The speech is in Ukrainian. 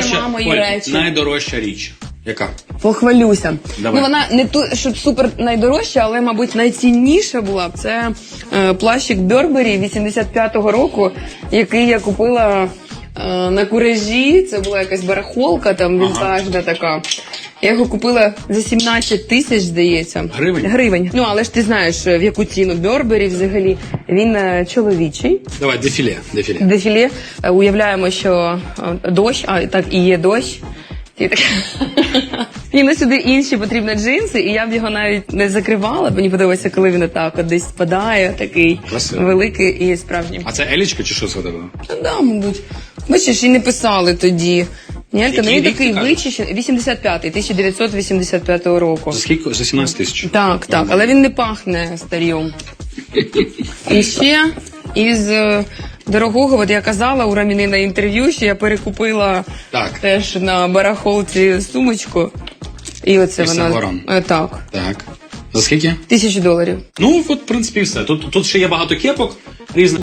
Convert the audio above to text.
найдорожча, мої Оль, речі. найдорожча річ. Яка? Похвалюся. Давай. Ну вона не ту, щоб супер найдорожча, але, мабуть, найцінніша була б це е, плащик Бербері 85-го року, який я купила е, на куражі. Це була якась барахолка, там вінтажна така. Я його купила за 17 тисяч, здається. Гривень? Гривень. Ну, але ж ти знаєш, е, в яку ціну Бербері взагалі. Він е, чоловічий. Давай, дефіле. дефіле. Дефіле. Е, Уявляємо, що е, дощ, а так і є дощ. І так. І на сюди інші потрібні джинси, і я б його навіть не закривала. Мені подобається, коли він так от десь спадає, такий Красиво. великий і справжній. А це Елічка чи що це тебе? Ну, да, мабуть. Бачиш, і не писали тоді. Ні, Який він рік такий вичищений. 85-й, 1985 року. За скільки? За 17 тисяч. Так, так, але він не пахне старьом. І ще із е, дорогого, от я казала у Раміни на інтерв'ю, що я перекупила Так. теж на барахолці сумочку. І оце Із вона. Сен-Лоран. Е, Так. Так. За скільки? Тисячу доларів. Ну, от, в принципі, все. Тут, тут ще є багато кепок різних.